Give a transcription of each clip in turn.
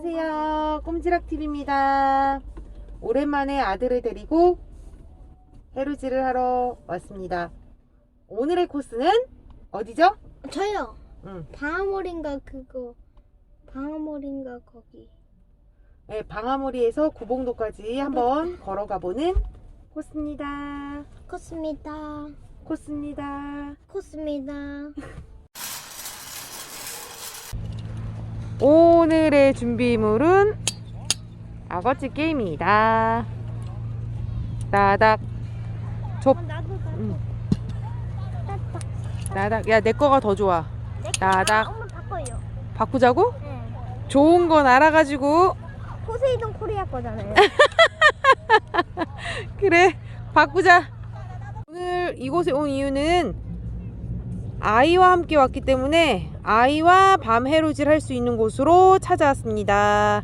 안녕하세요. 꼼지락TV입니다. 오랜만에 아들을 데리고 해루질을 하러 왔습니다. 오늘의 코스는 어디죠? 저요. 응. 방아머리인가 그거. 방아머리인가 거기. 네, 방아머리에서 구봉도까지 한번 걸어가 보는 코스입니다. 코스입니다. 코스입니다. 코스입니다. 오늘의 준비물은 아거치 게임이다. 나닥, 나도. 응. 따딱. 나닥. 야, 내 거가 더 좋아. 나닥. 아, 엄마 바꿔요. 바꾸자고? 네. 좋은 건 알아가지고 포세이돈 코리아 거잖아요. 그래 바꾸자 오늘 이곳에 온 이유는 아이와 함께 왔기 때문에 아이와 밤 해루질 할 수 있는 곳으로 찾아왔습니다.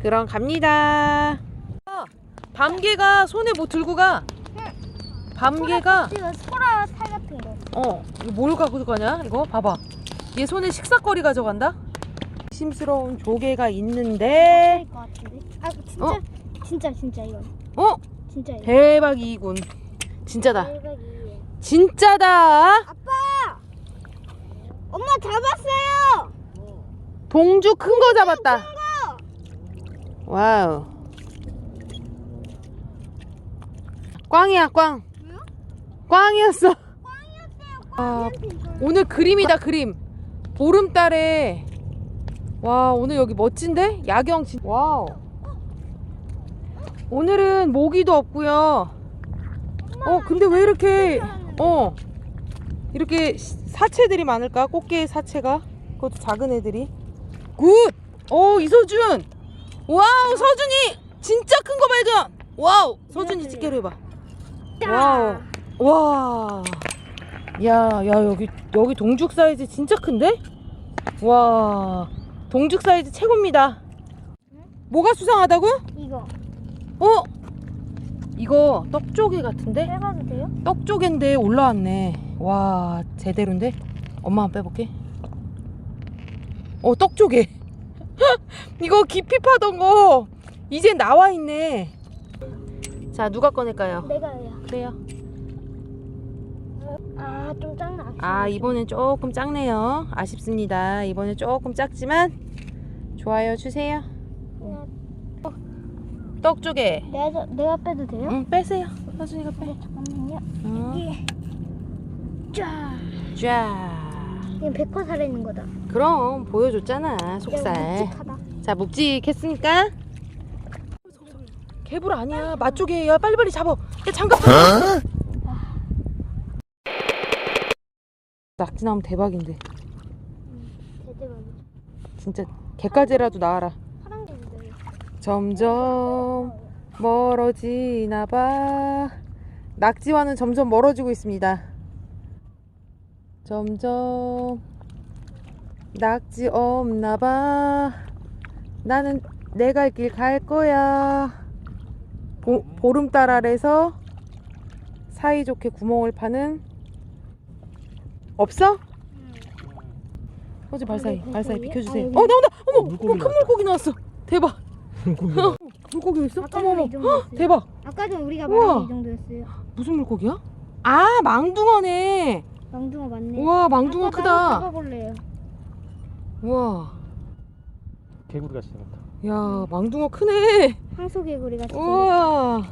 그럼 갑니다. 밤개가 손에 뭐 들고 가? 밤개가? 소라 살 같은 거. 어 이거 뭘 갖고 가냐 이거? 봐봐. 얘 손에 식사거리 가져간다? 심스러운 조개가 있는데. 것 같은데. 아 진짜? 어? 진짜 진짜 이건 어? 진짜 이거. 대박 이군. 진짜다. 대박이에요. 진짜다. 아빠. 엄마 잡았어요. 동주 큰 거 잡았다. 거. 와우. 꽝이야 꽝. 꽝이었어. 아, 오늘 그림이다 그림. 보름달에. 와 오늘 여기 멋진데? 야경 진 와우. 오늘은 모기도 없고요. 어 근데 왜 이렇게 어 이렇게 시- 사체들이 많을까 꽃게 사체가 그것도 작은 애들이 굿어 이서준 와우 서준이 진짜 큰 거 발견 와우 서준이 집게로 해봐 와우 와. 야, 야, 여기, 여기 동죽 사이즈 진짜 큰데? 와. 동죽 사이즈 최고입니다. 뭐가 수상하다고? 이거 어? 이거 떡조개 같은데? 빼봐도 돼요? 떡조개인데 올라왔네. 와, 제대로인데? 엄마 한번 빼볼게. 어, 떡조개. 이거 깊이 파던 거, 이제 나와 있네. 자, 누가 꺼낼까요? 내가요. 그래요. 아좀 작나. 아 이번엔 조금 작네요 아쉽습니다 이번엔 조금 작지만 좋아요 주세요 떡조개 내가 내가 빼도 돼요? 응 빼세요 서준이가 빼 네, 잠깐만요. 어. 이 게 쫙. 자 이건 백화 살아 있는 거다. 그럼 보여줬잖아 야, 속살 묵직하다. 자 묵직했으니까 개불 아니야 맛조개 야 빨리빨리 잡아 야 장갑 어? 낙지 나오면 대박인데 제대로. 진짜 개까지라도 나와라. 점점 멀어지나 봐. 낙지와는 점점 멀어지고 있습니다. 점점 낙지 없나 봐. 나는 내 갈 길 갈 거야. 보, 보름달 아래서 사이좋게 구멍을 파는 없어? 어제 발사이 음, 발사이? 비켜주세요. 아, 어. 나온다. 어머, 물고기 어머 큰 물고기 나왔어. 대박. 물고기 있어? 아까 어머 전에 어머. 이 정도였어요. 대박. 아까 전 우리가 우와. 말한 이 정도였어요. 무슨 물고기야? 아 망둥어네. 망둥어 맞네. 우와 망둥어 아빠 나도 크다. 잡아볼래요. 우와. 개구리 같이 생겼다. 야 망둥어 크네. 황소개구리 같이 생겼다. 우와.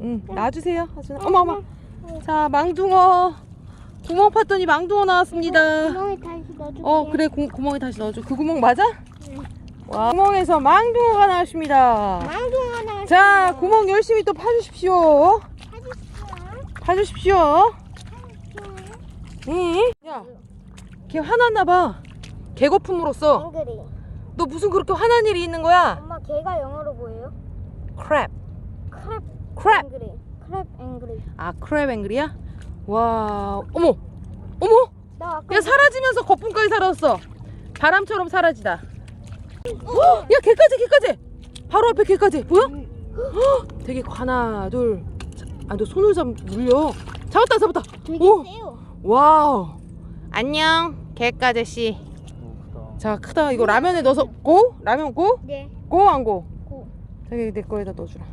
응 놔주세요. 하준아. 어머 어머. 자 망둥어. 구멍 팠더니 망둥어 나왔습니다. 구멍에 다시 넣어줄게. 어 그래 구, 구멍에 다시 넣어줘. 그 구멍 맞아? 응. 와 구멍에서 망둥어가 나왔습니다. 망둥어 하나. 자 구멍 열심히 또 파주십시오. 파주십시오. 응? 야, 걔 화났나 봐. 개거품으로써. 앵그리. 너 무슨 그렇게 화난 일이 있는 거야? 엄마 걔가 영어로 뭐예요? 크랩. 크랩 크랩. 앵그리. 크랩 앵그리. 아, 크랩 앵글이야? 와, 어머, 어머, 나 아까 야 사라지면서 거품까지 사라졌어. 바람처럼 사라지다. 헉, 야, 걔까지, 걔까지. 바로 앞에 걔까지. 보여? 헉, 되게 하나, 둘. 아, 너 손을 잡 물려. 잡았다, 잡았다. 되게 오. 세요. 와우. 안녕, 개까지 씨. 오, 크다. 자, 크다. 이거 라면에 넣어서 고? 라면 고? 네. 고 안 고? 고. 저기 내 거에다 넣어주라.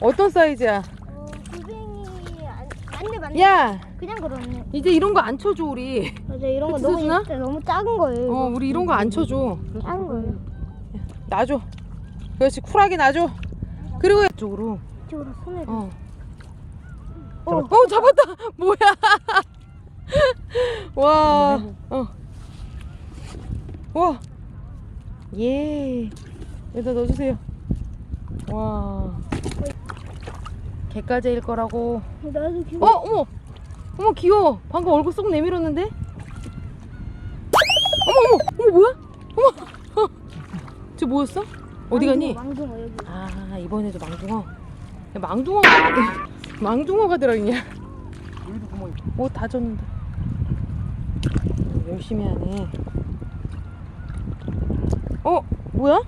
어떤 사이즈야? 어, 골뱅이 안, 맞네 맞네. 야 그냥 그렇네. 이제 이런 거 안 쳐줘 우리. 맞아 이런 거 그치, 너무? 진짜 너무 작은 거예요. 어 이거. 우리 이런 거 안 쳐줘. 작은 거예요. 놔줘. 그렇지 쿨하게 놔줘. 그리고 이쪽으로. 이쪽으로 손을. 어. 어. 어 잡았다. 뭐야? 와. 어. 와. 예. 여기다 넣어주세요. 와. 개까지일 거라고. 나도 기분. 어 어머. 어머 귀여워. 방금 얼굴 쏙 내밀었는데. 어머 어머 어머 뭐야? 어머. 저 뭐였어? 어디 갔니? 망둥어 여기. 아 이번에도 망둥어. 야, 망둥어가 망둥어가 들어있냐? 여기도 구멍 있고. 옷다 젖는다. 열심히 하네. 어 뭐야?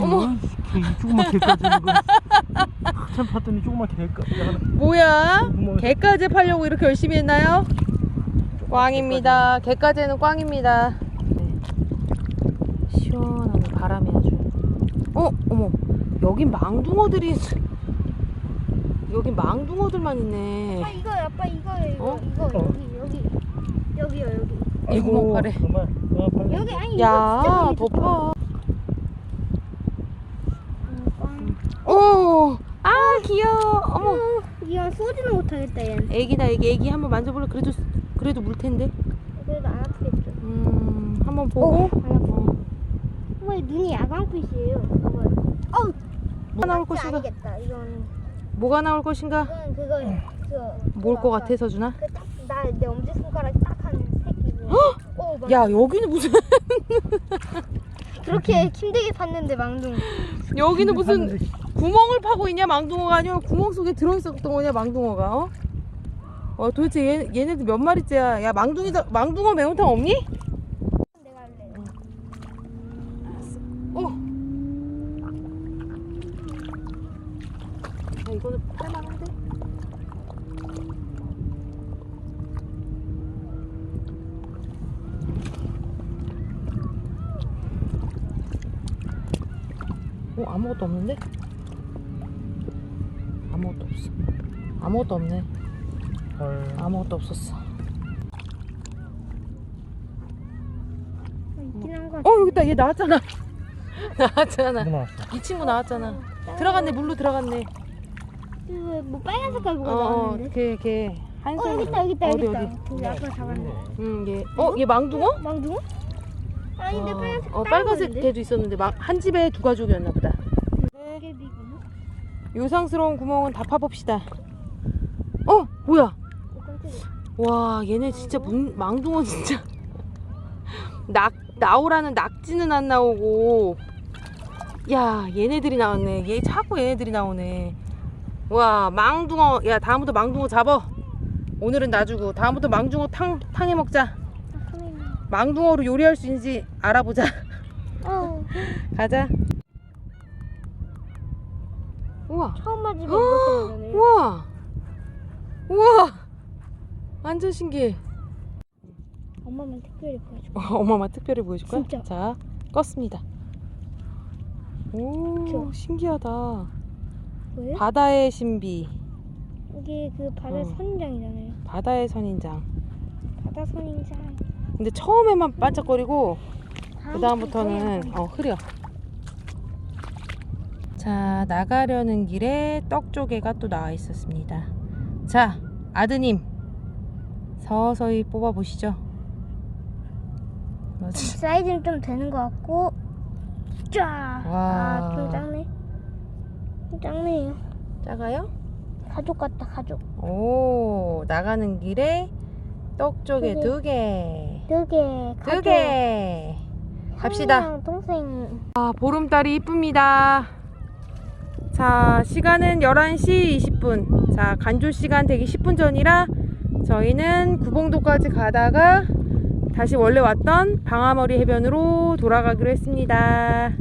어머. 개, 조그만 개까지 이거. 한참 봤더니 조그만 개까지 하나. 뭐야? 개까지 팔려고 이렇게 열심히 했나요? 꽝입니다. 개까지는 꽝입니다. 네. 시원하네 바람이 아주. 어 어머 여긴 망둥어들이 여긴 망둥어들만 있네. 아 이거 아빠 이거예요. 이거 어? 이거 어. 여기 여기 여기요 여기. 아이고 팔에. 정말. 아, 팔에. 여기 아니 야 이거 진짜. 음, 꽝. 오. 아 귀여워. 어머. 이건 쏘지는 못하겠다 얘는. 애기다 애기 애기 한번 만져볼래? 그래도 그래도 물 텐데. 그래도 안 아프겠죠. 음 한번 보고. 안 아파. 어머 얘 눈이 야광빛이에요. 봐봐요. 어우. 뭐가 나올 것인가? 아니겠다. 이건 뭐가 나올 것인가? 이건 그거 그거. 뭘 것 같아 서준아? 그딱나 내 엄지 손가락 딱 막 야 여기는 무슨 그렇게 힘들게 팠는데 망둥. 여기는 무슨. 구멍을 파고 있냐 망둥어가 아니라 구멍 속에 들어있었던 거냐 망둥어가 어? 어 도대체 얘, 얘네들 몇 마리째야 야 망둥이 망둥어 매운탕 없니? 어 아무것도 없는데? 아무것도 없어. 아무것도 없네. 헐. 아무것도 없었어. 있긴 한 거. 어 여기 있다. 얘 나왔잖아. 나왔잖아. 누구 나왔어? 이 친구 나왔잖아. 들어갔네. 물로 들어갔네. 뭐 빨간 색깔 뭐가 어, 어, 나왔는데? 걔, 걔. 한어 손. 여기 있다 여기 있다 여기 어디, 있다. 어디? 여기 아빠 잡았네. 응, 얘. 어, 얘 망둥어? 망둥어? 아닌데 어, 빨간색. 어, 빨간색 걔도 있었는데 막 한 집에 두 가족이었나 보다. 비구나. 요상스러운 구멍은 다 파봅시다. 어, 뭐야? 어 깜짝이야. 와, 얘네 진짜 문, 망둥어 진짜. 낙 나오라는 낙지는 안 나오고. 야, 얘네들이 나왔네. 얘 자꾸 얘네들이 나오네. 와, 망둥어. 야, 다음부터 망둥어 잡어. 오늘은 놔주고 다음부터 망둥어 탕 탕해 먹자. 망둥어로 요리할 수 있는지 알아보자. 어 가자. 우와. 처음 맞으면 이렇게 되네. 우와. 우와. 완전 신기해. 엄마만 특별히 보여줘. 어, 엄마만 특별히 보여줄 거야? 진짜. 자, 껐습니다. 오, 그쵸? 신기하다. 뭐예요? 바다의 신비, 이게 그 바다 어. 선인장이잖아요. 바다의 선인장. 바다 선인장. 근데 처음에만 반짝거리고 그 아, 다음부터는 어 흐려. 자 나가려는 길에 떡 조개가 또 나와 있었습니다. 자 아드님 서서히 뽑아 보시죠. 사이즈는 좀 되는 것 같고. 쫙. 와. 아, 좀 작네. 좀 작네요. 작아요? 가족 같다, 가족. 오 나가는 길에 떡 조개 두 개. 두 개. 두 개. 갑시다. 동생. 아, 보름달이 이쁩니다. 자, 시간은 11시 20분. 자, 간조 시간 되기 10분 전이라 저희는 구봉도까지 가다가 다시 원래 왔던 방아머리 해변으로 돌아가기로 했습니다.